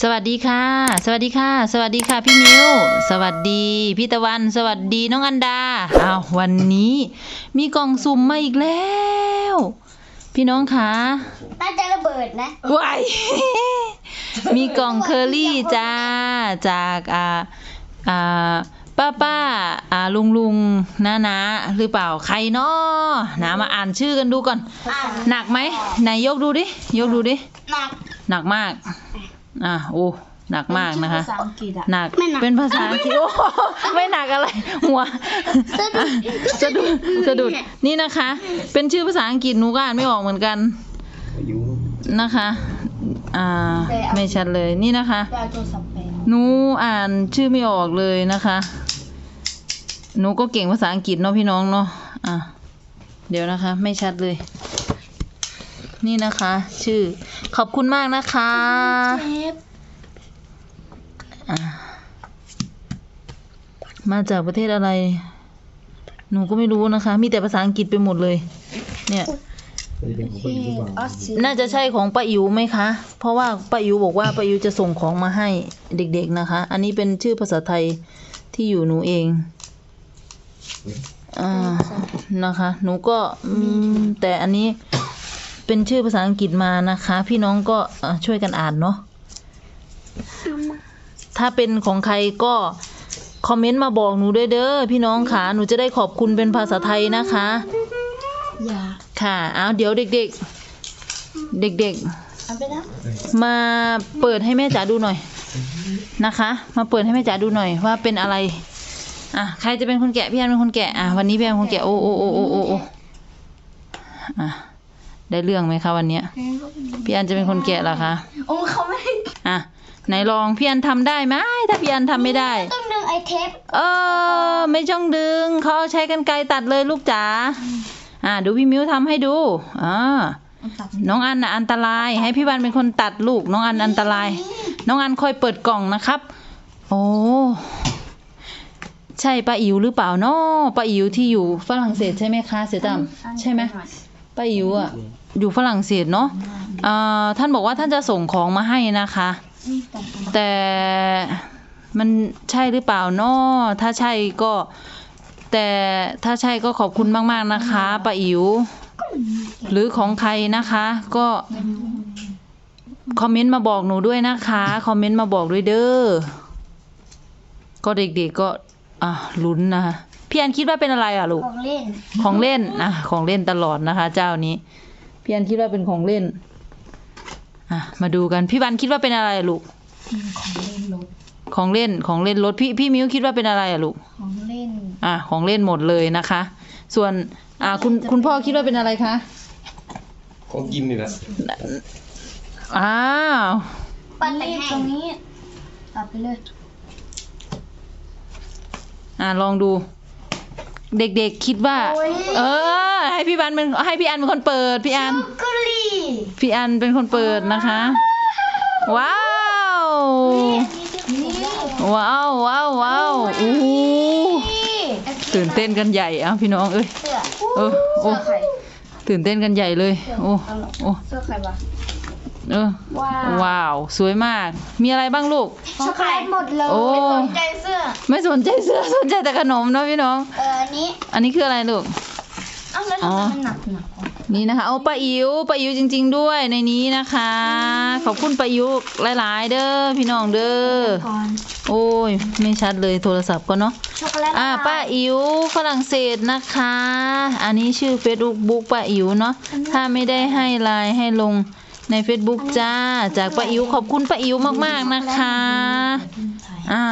สวัสดีค่ะ สวัสดีค่ะ สวัสดีค่ะพี่มิวสวัสดีพี่ตะวัน สวัสดีน้องอันดาอ้าววันนี้มีกล่องสุ่มมาอีกแล้ว พี่น้องคะน่าจะระเบิดนะว้ายมีกล่องเคอรี่จ้าจากอ่าอ่าป้าป้าอ่าลุงลุงน้านาหรือเปล่าใครเนาะนะมาอ่านชื่อกันดูก่อนอ่านหนักไหมไหนยกดูดิ ยกดูดิ หนัก หนักมาก อะโอ้หนักมากนะคะ ภาษาอังกฤษอะหนักไม่หนัก เป็นภาษาอังกฤษโอ้โหไม่หนักอะไร หัวสะดุดสะดุดสะดุดนี่นะคะ เป็นชื่อภาษาอังกฤษหนูก็อ่านไม่ออกเหมือนกันนะคะ อ่า ไม่ชัดเลยนี่นะคะดาวโทรศัพท์ไปหนูอ่านชื่อไม่ออกเลยนะคะหนูก็เก่งภาษาอังกฤษเนาะพี่น้องเนาะอะเดี๋ยวนะคะ ไม่ชัดเลย นี่นะคะ ชื่อ ขอบคุณมากนะคะเทปอะมาจากประเทศอะไร หนูก็ไม่รู้นะคะ มีแต่ภาษาอังกฤษไปหมดเลย เนี่ยออสเตรเลียน่าจะใช่ของป้าอิ๋วไหมคะ เพราะว่าป้าอิ๋วบอกว่าป้าอิ๋วจะส่งของมาให้เด็ก ๆนะคะ อันนี้เป็นชื่อภาษาไทยที่อยู่หนูเองอ่านะคะ หนูก็อืมแต่อันนี้ เป็นชื่อภาษาอังกฤษมานะคะ พี่น้องก็อะช่วยกันอ่านเนาะถ้าเป็นของใครก็คอมเมนต์มาบอกหนูด้วยเด้อพี่น้องค่ะหนูจะได้ขอบคุณเป็นภาษาไทยนะคะยาค่ะเอาเดี๋ยวเด็ก ๆ เด็กเอาไปนะๆมาเปิดให้แม่จ๋าดูหน่อยนะคะ มาเปิดให้แม่จ๋าดูหน่อยว่าเป็นอะไรอะใครจะเป็นคนแกะพี่แอนเป็นคนแกะอะวันนี้พี่แอนเป็นคนแกะโอ้โอ้โอ้โอ้โอ้โอ้อะ ได้เรื่องไหมคะวันเนี้ยพี่แอนจะเป็นคนแกะเหรอคะโอ้เขาไม่ได้อะไหนลองพี่แอนทำได้ไหมถ้าพี่แอนทำไม่ได้ ต้องดึงไอเทปเออไม่จ้องดึงเขาเอาใช้กันไกรตัดเลยลูกจ๋าอ่าดูพี่มิ้วทำให้ดูอ่าเอาตัดน้องอันน่ะอันตราย ให้พี่วันเป็นคนตัดลูก น้องอันอันตราย น้องอันคอยเปิดกล่องนะครับ โอ้ใช่ป้าอิ๋วหรือเปล่าเนาะป้าอิ๋วที่อยู่ฝรั่งเศสใช่ไหมคะ เสียตามใช่ไหม ป้าอิ๋วอะอยู่ฝรั่งเศสเนาะอ่าท่านบอกว่าท่านจะส่งของมาให้นะคะนี่แต่งกันแต่มันใช่หรือเปล่าเนาะถ้าใช่ก็ แต่ถ้าใช่ก็ขอบคุณมาก ๆนะคะป้าอิ๋วหรือของใครนะคะ ก็คอมเมนต์มาบอกหนูด้วยนะคะคอมเมนต์มาบอกด้วยเด้อก็เด็กๆก็อะลุ้นนะคะ พี่อันคิดว่าเป็นอะไรอะลูก ของเล่น ของเล่นอะของเล่นตลอดนะคะ เจ้านี้ พี่อันคิดว่าเป็นของเล่น อะ มาดูกัน พี่วันคิดว่าเป็นอะไรอะลูก ของเล่นรถของเล่นของเล่นรถพี่พี่มิ้วคิดว่าเป็นอะไรอะลูก ของเล่น อะของเล่นหมดเลยนะคะ ส่วนอ่าคุณคุณพ่อคิดว่าเป็นอะไรคะ ของกินนี่แหละอ้าวปัดแต่งนี่ให้ตรงนี้ตัดไปเลย อ่าลองดู เด็กๆคิดว่าเออ ให้พี่บันเป็นให้พี่อันเป็นคนเปิดพี่อันกุลีพี่อันเป็นคนเปิดนะคะ ว้าวนี่ว้าวว้าวว้าวอู้หูตื่นเต้นกันใหญ่อะพี่น้องเอ้ยเสื้อเออโอ้เสื้อใครตื่นเต้นกันใหญ่เลย โอ้โอ้ เสื้อใครวะ เออว้าวว้าว สวยมาก มีอะไรบ้างลูกช็อกโกแลตหมดเลยโอ้ ไม่สนใจเสื้อ ไม่สนใจเสื้อสนใจแต่ขนมเนอะพี่น้อง เอออันนี้อันนี้คืออะไรลูก เอ้าแล้วทำไมมันหนักหนักวะนี่นะคะโอ้ป้าอิ๋วป้าอิ๋วจริง ๆ ด้วยในนี้นะคะ ขอบคุณป้าอิ๋วหลาย ๆ เด้อพี่น้องเด้อ ก่อนโอ้ย ไม่ชัดเลยโทรศัพท์ก็เนาะ ช็อกโกแลตอ่าป้าอิ๋วฝรั่งเศสนะคะ อันนี้ชื่อ Facebook บุ๊กป้าอิ๋วเนาะ ถ้าไม่ได้ให้ไลน์ให้ลง ใน Facebook จ้า จากป้าอิ๋วขอบคุณป้าอิ๋วมากๆนะคะ อ่า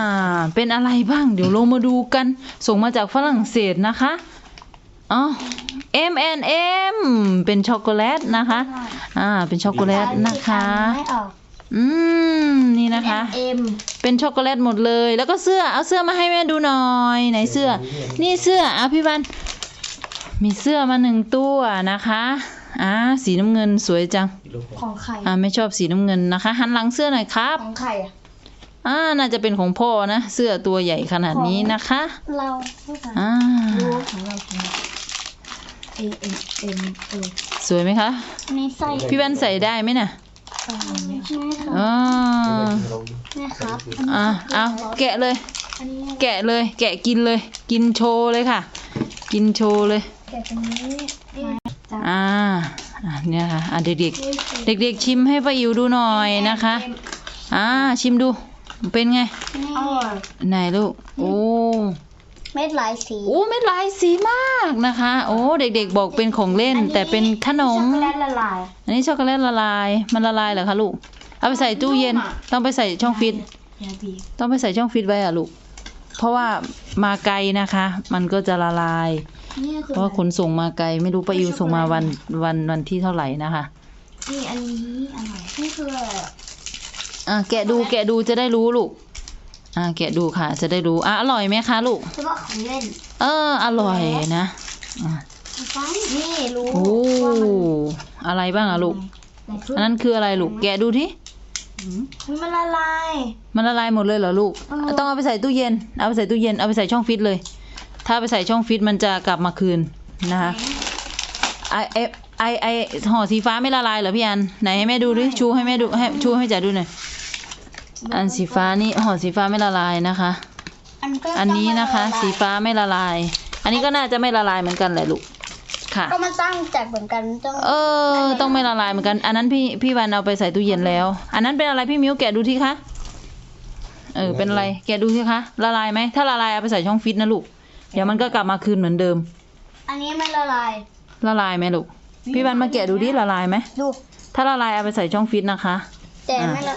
เป็นอะไรบ้าง เดี๋ยวเรามาดูกัน ส่งมาจากฝรั่งเศสนะคะอ๋อ M N M เป็นช็อกโกแลตนะคะ อ่า เป็นช็อกโกแลตนะคะไม่ออกอืม นี่นะคะเอ็มเป็นช็อกโกแลตหมดเลย แล้วก็เสื้อ เอาเสื้อมาให้แม่ดูหน่อย ไหนเสื้อ นี่เสื้อเอาพี่วัน มีเสื้อมาหนึ่งตัวนะคะ อ่าสีน้ำเงินสวยจัง ของใครอ่าไม่ชอบสีน้ำเงินนะคะ หันหลังเสื้อหน่อยครับ ของใครอะอ่าน่าจะเป็นของพ่อนะ เสื้อตัวใหญ่ขนาดนี้นะคะ เราไม่ใช่อ่าดูของเราของเราเอเอ็มเอ็มเอสวยไหมคะอันนี้ใส่พี่แว่นใส่ได้ไหมน่ะตรงนี้ใช่ค่ะอ่าเราครับอะเอาแกะเลยอันนี้แกะเลย แกะกินเลย กินโชว์เลยค่ะ กินโชว์เลย แกะตรงนี้ นี่อ่าอะเนี่ยค่ะอะเด็กๆ เด็กๆ ชิมให้ป้าอิ๋วดูหน่อยนะคะ อ่าชิมดู เป็นไง อร่อยไหนลูก โอ้ เม็ดหลายสี โอ้ไม่ลายสีมากนะคะ โอ้เด็กๆ บอกเป็นของเล่น แต่เป็นขนม ช็อกโกแลตละลาย อันนี้ช็อกโกแลตละลาย มันละลายเหรอคะลูก เอาไปใส่ตู้เย็น ต้องไปใส่ช่องฟิตยาบีต้องไปใส่ช่องฟิตไว้อะลูก เพราะว่ามาไกลนะคะ มันก็จะละลาย นี่คืเพอราะว่าขนส่งมาไกลไม่รู้ป้าอิวส่งมาวันวันวันที่เท่าไหร่นะคะ นี่อันนี้อร่อยนี่คืออะแกะดูแกะดูจะได้รู้ลูก อะแกะดูค่ะ จะได้รู้อะอร่อยไหมคะลูก เฉพาะของเล่นเออ อร่อยนะอะฟังนี่รู้โอ้อะไรบ้างอะลูกอันนั้นคืออะไรลูก แกะดูที่มันละลาย มันละลายหมดเลยเหรอลูก เออ ต้องเอาไปใส่ตู้เย็น เอาไปใส่ตู้เย็น เอาไปใส่ช่องฟิตเลย ถ้าไปใส่ช่องฟิตมันจะกลับมาคืนนะคะไอไอไอไอห่อสีฟ้าไม่ละลายเหรอพี่อันไหนให้แม่ดูดิชูให้แม่ดูให้ชูให้จ๋าดูหน่อยอันสีฟ้านี่ห่อสีฟ้าไม่ละลายนะคะ อันก็อันนี้นะคะ สีฟ้าไม่ละลาย อันนี้ก็น่าจะไม่ละลายเหมือนกันแหละลูกค่ะก็มาตั้งจากเหมือนกันต้องเออ ต้องไม่ละลายเหมือนกัน อันนั้นพี่พี่วันเอาไปใส่ตู้เย็นแล้ว อันนั้นเป็นอะไรพี่มิ้วแกะดูที่คะเออเป็นอะไรแกะดูที่คะละลายไหมถ้าละลายเอาไปใส่ช่องฟิตนะลูก เดี๋ยวมันก็กลับมาคืนเหมือนเดิม อันนี้ไม่ละลาย ละลายไหมลูก พี่วันมาแกะดูดิละลายไหม ดู ถ้าละลายเอาไปใส่ช่องฟิตนะคะ แต่ไม่ละ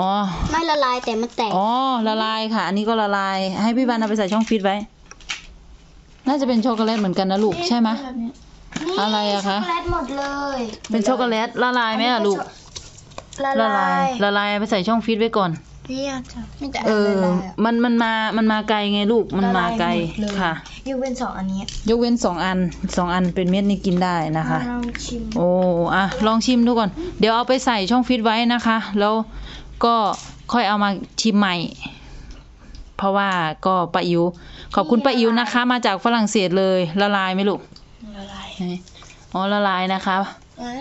อ๋อ ไม่ละลายแต่มันแตก อ๋อ ละลายค่ะ อันนี้ก็ละลาย ให้พี่วันเอาไปใส่ช่องฟิตไว้ น่าจะเป็นช็อกโกแลตเหมือนกันนะลูกใช่ไหมนี่อะไรอะคะช็อกโกแลตหมดเลย เป็นช็อกโกแลตละลายไหมอะลูก ละละลาลายยละลายเอาไปใส่ช่องฟิตไว้ก่อน นี่อาจจะมีแต่เออ ละลายอะ มันมันมา มันมาไกลไงลูก มันมาไกลละลายหมดเลย ค่ะ ยกเว้นสองอันนี้ยกเว้นสองอันสองอันเป็นเม็ดนี่กินได้นะคะลองชิมโอ้อะลองชิมดูก่อน เดี๋ยวเอาไปใส่ช่องฟิตไว้นะคะ แล้วก็ค่อยเอามาชิมใหม่ เพราะว่าก็ป้าอิ๋วขอบคุณป้าอิ๋วนะคะ มาจากฝรั่งเศสเลย ละลายไหมลูกละลายไหนอ๋อละลายนะคะเอ้ย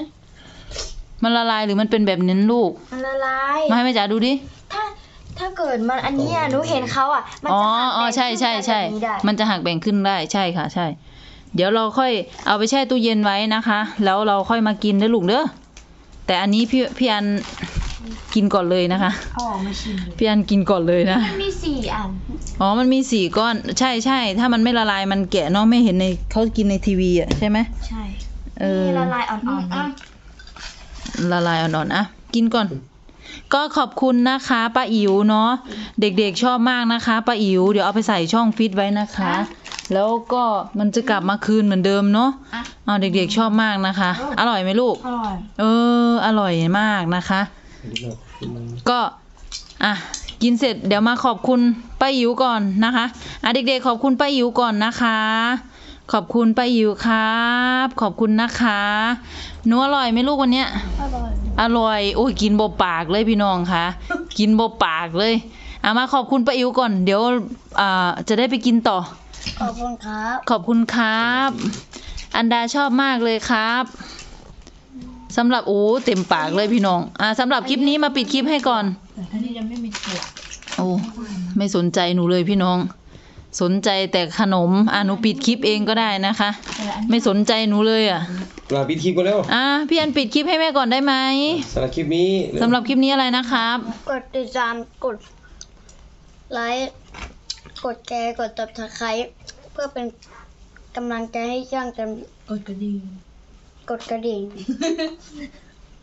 มันละลายหรือมันเป็นแบบนั้นลูก มันละลายมาให้แม่จ๋าดูดิ ถ้าถ้าเกิดมันอันเนี้ยหนูเห็นเขาอะ มันอ๋อจะหักอ๋อแบ่งใช่ใช่ใช่ขึ้นไปแบบนี้ได้มันจะหักแบ่งขึ้นได้ใช่ค่ะ ใช่ เดี๋ยวเราค่อยเอาไปแช่ตู้เย็นไว้นะคะ แล้วเราค่อยมากินเด้อลูกเด้อแต่อันนี้พี่พี่อันกินก่อนเลยนะคะเอาออกมาชิมเลยพี่อันกินก่อนเลยนะ มันมีสี่อัน อ๋อ มันมีสี่ก้อน ใช่ใช่ ถ้ามันไม่ละลายมันแกะเนาะไม่เห็นในเขากินในทีวีอะใช่ไหมใช่ เออนี่ละลายอ่อนๆเลยละลายอ่อนๆ อะ กินก่อน ก็ขอบคุณนะคะป้าอิ๋วเนาะเด็กๆชอบมากนะคะป้าอิ๋วเดี๋ยวเอาไปใส่ช่องฟิตไว้นะคะ แล้วก็มันจะกลับมาคืนเหมือนเดิมเนาะเอาเด็กๆชอบมากนะคะ อร่อยไหมลูกอร่อยเอออร่อยมากนะคะ ก็อะกินเสร็จเดี๋ยวมาขอบคุณป้าอิ๋วก่อนนะคะอะเด็กๆขอบคุณป้าอิ๋วก่อนนะคะ ขอบคุณป้าอิ๋วครับ ขอบคุณนะคะหนูอร่อยไหมลูกวันเนี้ยอร่อย อร่อย โอ้ยกินบบปากเลยพี่น้องคะกินบบปากเลยเอามาขอบคุณป้าอิ๋วก่อน เดี๋ยวอ่าจะได้ไปกินต่อ ขอบคุณครับ ขอบคุณครับ อันดาชอบมากเลยครับสำหรับโอ้เต็มปากเลยพี่น้อง อ่าสำหรับคลิปนี้มาปิดคลิปให้ก่อนแต่ถ้านี่ยังไม่มีเกลือโอ้ไม่สนใจหนูเลยพี่น้อง สนใจแต่ขนมอ่าหนูปิดคลิปเองก็ได้นะคะ ไม่สนใจหนูเลยอะลาปิดคลิปกันแล้วอ่าพี่อันปิดคลิปให้แม่ก่อนได้ไหมสำหรับคลิปนี้สำหรับคลิปนี้อะไรนะครับ กดติดตามกดไลค์กดแชร์กดตับตะไคร้เพื่อเป็นกำลังใจให้ช่างกันกดกระดิ่งกดกระดิ่ง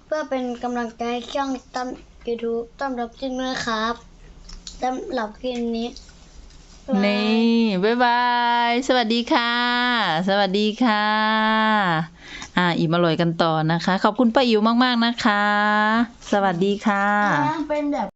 เพื่อเป็นกำลังใจให้ช่องตั้มยูทูบต้อมรับจิ้งด้วยครับสำหรับคลิปนี้บ๊ายบาย นี่ บ๊ายบาย สวัสดีค่ะ สวัสดีค่ะ อ่า อิ่มอร่อยกันต่อนะคะ ขอบคุณป้าอิ๋วมาก ๆ นะคะ สวัสดีค่ะ เป็นแบบ